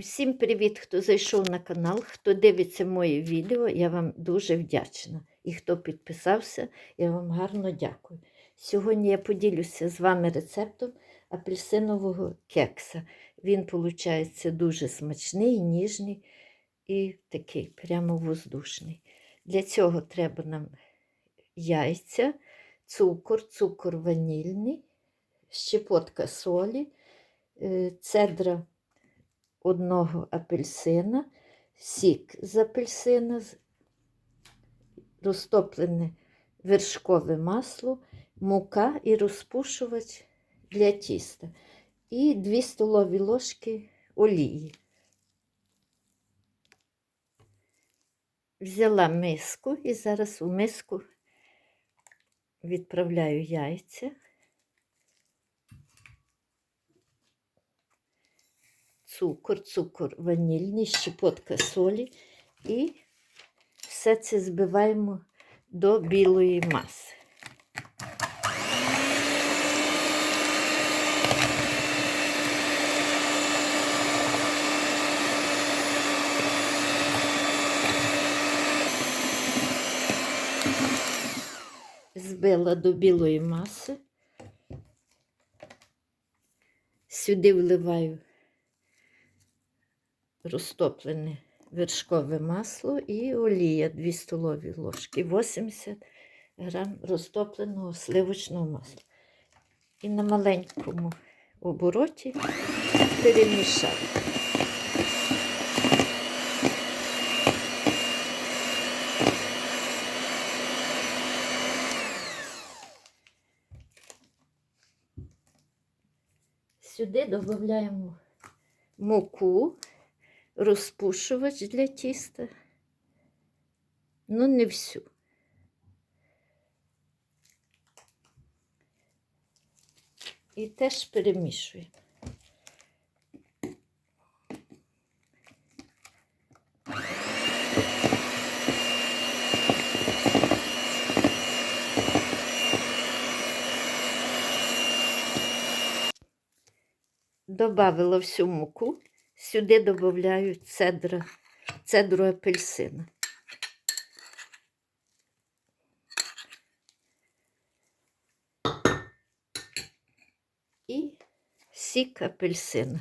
Всім привіт, хто зайшов на канал, хто дивиться моє відео, я вам дуже вдячна. І хто підписався, я вам гарно дякую. Сьогодні я поділюся з вами рецептом апельсинового кекса. Він, виходить, дуже смачний, ніжний і такий прямо воздушний. Для цього треба нам яйця, цукор, цукор ванільний, щепотка солі, е, цедра одного апельсина, сік з апельсина, розтоплене вершкове масло, мука і розпушувач для тіста. І 2 столові ложки олії. Взяла миску і зараз у миску відправляю яйця. Цукор, цукор ванільний, щепотка солі і все це збиваємо до білої маси. Збила до білої маси. Сюди вливаю розтоплене вершкове масло і олія 2 столові ложки, 80 грам розтопленого сливочного масла. І на маленькому обороті перемішати. Сюди додаємо муку розпушувач для тіста. Ну, не всю. І теж перемішуємо. Добавила всю муку. Сюди додаю цедра, цедру апельсина. І сік апельсина.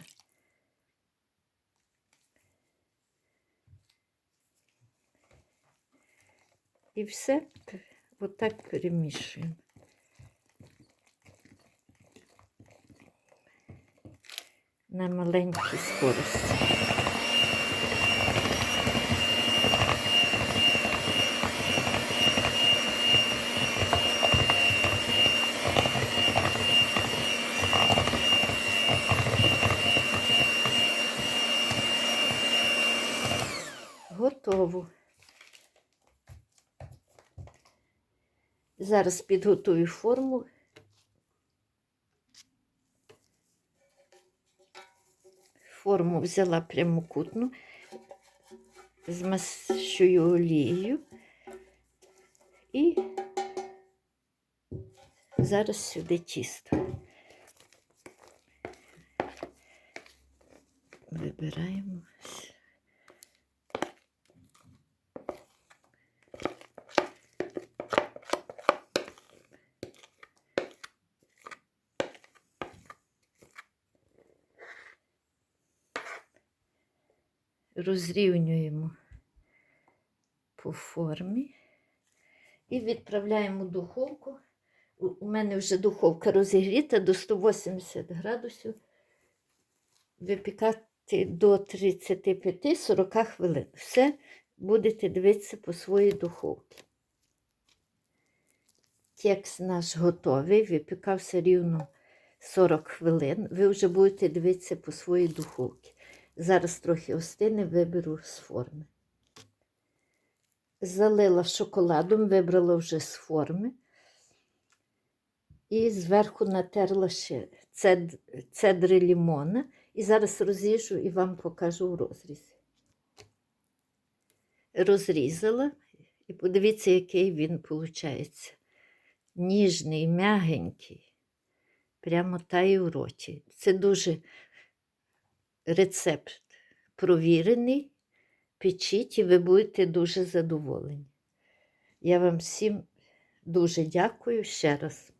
І все отак перемішуємо. На маленькій скорості. Готово. Зараз підготую форму. Форму взяла прямокутну, змащую олією і зараз сюди тісто. Вибираємо. Розрівнюємо по формі і відправляємо духовку. У мене вже духовка розігріта до 180 градусів. Випікати до 35-40 хвилин. Все будете дивитися по своїй духовці. Кекс наш готовий, випікався рівно 40 хвилин. Ви вже будете дивитися по своїй духовці. Зараз трохи остине, виберу з форми. Залила шоколадом, вибрала вже з форми. І зверху натерла ще цед, цедри лімона. І зараз розріжу і вам покажу в розрізі. Розрізала, і подивіться, який він виходить. Ніжний, м'ягенький. Прямо тає в роті. Це дуже рецепт провірений. Печіть і ви будете дуже задоволені. Я вам всім дуже дякую ще раз.